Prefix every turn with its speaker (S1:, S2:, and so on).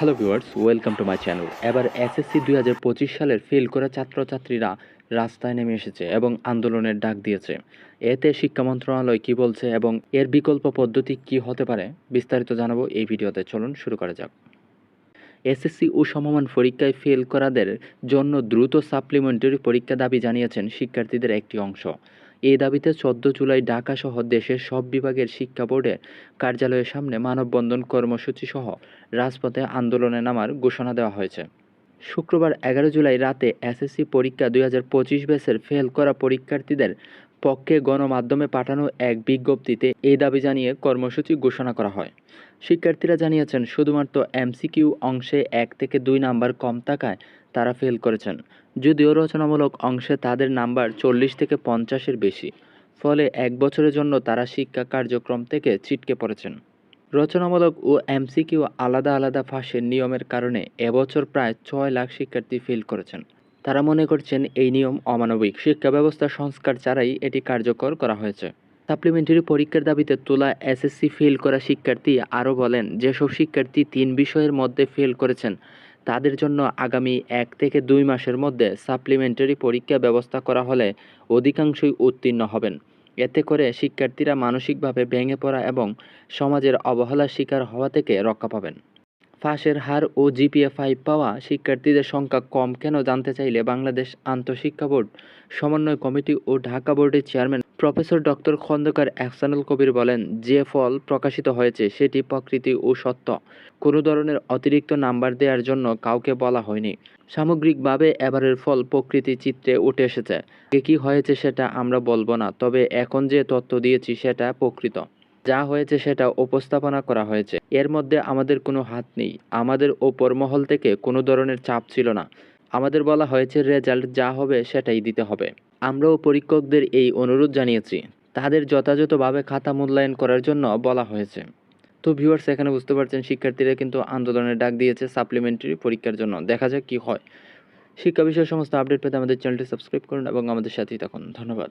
S1: Hello viewers welcome to my channel এবার SSC দুই হাজার পঁচিশ সালের ফেল করা ছাত্রছাত্রীরা রাস্তায় নেমে এসেছে এবং আন্দোলনের ডাক দিয়েছে। এতে শিক্ষা মন্ত্রণালয় কি বলছে এবং এর বিকল্প পদ্ধতি কি হতে পারে, বিস্তারিত জানাব এই ভিডিওতে। চলুন শুরু করা যাক। এসএসসি ও সমমান পরীক্ষায় ফেল করাদের জন্য দ্রুত সাপ্লিমেন্টারি পরীক্ষা দাবি জানিয়েছেন শিক্ষার্থীদের একটি অংশ। এই দাবিতে চোদ্দ জুলাই ঢাকা সহ দেশের সব বিভাগের শিক্ষা বোর্ডের কার্যালয়ের সামনে মানববন্ধন কর্মসূচি সহ রাজপথে আন্দোলনে নামার ঘোষণা দেওয়া হয়েছে। শুক্রবার এগারো জুলাই রাতে এসএসসি পরীক্ষা দুই হাজার পঁচিশ ব্যাচের ফেল করা পরীক্ষার্থীদের পক্ষে গণমাধ্যমে পাঠানো এক বিজ্ঞপ্তিতে এই দাবি জানিয়ে কর্মসূচি ঘোষণা করা হয়। শিক্ষার্থীরা জানিয়েছেন, শুধুমাত্র এমসিকিউ অংশে এক থেকে দুই নাম্বার কম থাকায় তারা ফেল করেছেন। যদিও রচনামূলক অংশে তাদের নাম্বার চল্লিশ থেকে পঞ্চাশের বেশি, ফলে এক বছরের জন্য তারা শিক্ষা কার্যক্রম থেকে ছিটকে পড়েছেন। রচনামূলক ও এমসিকিউ আলাদা আলাদা ফাঁসের নিয়মের কারণে এবছর প্রায় ছয় লাখ শিক্ষার্থী ফেল করেছেন। তারা মনে করছেন এই নিয়ম অমানবিক। শিক্ষা ব্যবস্থা সংস্কার ছাড়াই এটি কার্যকর করা হয়েছে। সাপ্লিমেন্টারি পরীক্ষার দাবিতে তোলা এসএসসি ফেল করা শিক্ষার্থী আরও বলেন, যেসব শিক্ষার্থী তিন বিষয়ের মধ্যে ফেল করেছেন তাদের জন্য আগামী এক থেকে দুই মাসের মধ্যে সাপ্লিমেন্টারি পরীক্ষা ব্যবস্থা করা হলে অধিকাংশই উত্তীর্ণ হবেন। এতে করে শিক্ষার্থীরা মানসিকভাবে ভেঙে পড়া এবং সমাজের অবহেলার শিকার হওয়া থেকে রক্ষা পাবেন। ফাঁসের হার ও জিপিএ ফাইভ পাওয়া শিক্ষার্থীদের সংখ্যা কম, কেন জানতে চাইলে বাংলাদেশ আন্তঃশিক্ষা বোর্ড, সমন্বয় কমিটি ও ঢাকা বোর্ডের chairman professor doctor Khandaker Ehsanul Kabir বলেন, যে ফল প্রকাশিত হয়েছে সেটি প্রকৃতি ও সত্য। কোনো ধরনের অতিরিক্ত নাম্বার দেওয়ার জন্য কাউকে বলা হয়নি। সামগ্রিকভাবে এবারের ফল প্রকৃতি চিত্রে উঠে এসেছে। কি হয়েছে সেটা আমরা বলব না, তবে এখন যে তথ্য দিয়েছি সেটা প্রকৃত। যা হয়েছে সেটা উপস্থাপনা করা হয়েছে। এর মধ্যে আমাদের কোনো হাত নেই। আমাদের ওপর মহল থেকে কোনো ধরনের চাপ ছিল না। আমাদের বলা হয়েছে, রেজাল্ট যা হবে সেটাই দিতে হবে। আমরাও পরীক্ষকদের এই অনুরোধ জানিয়েছি। তাদের যথাযথভাবে খাতা মূল্যায়ন করার জন্য বলা হয়েছে। তো ভিউয়ার্স, এখানে বুঝতে পারছেন, শিক্ষার্থীরা কিন্তু আন্দোলনের ডাক দিয়েছে সাপ্লিমেন্টারি পরীক্ষার জন্য। দেখা যাক কি হয়। শিক্ষা বিষয়ে সমস্ত আপডেট পেতে আমাদের চ্যানেলটি সাবস্ক্রাইব করুন এবং আমাদের সাথেই থাকুন। ধন্যবাদ।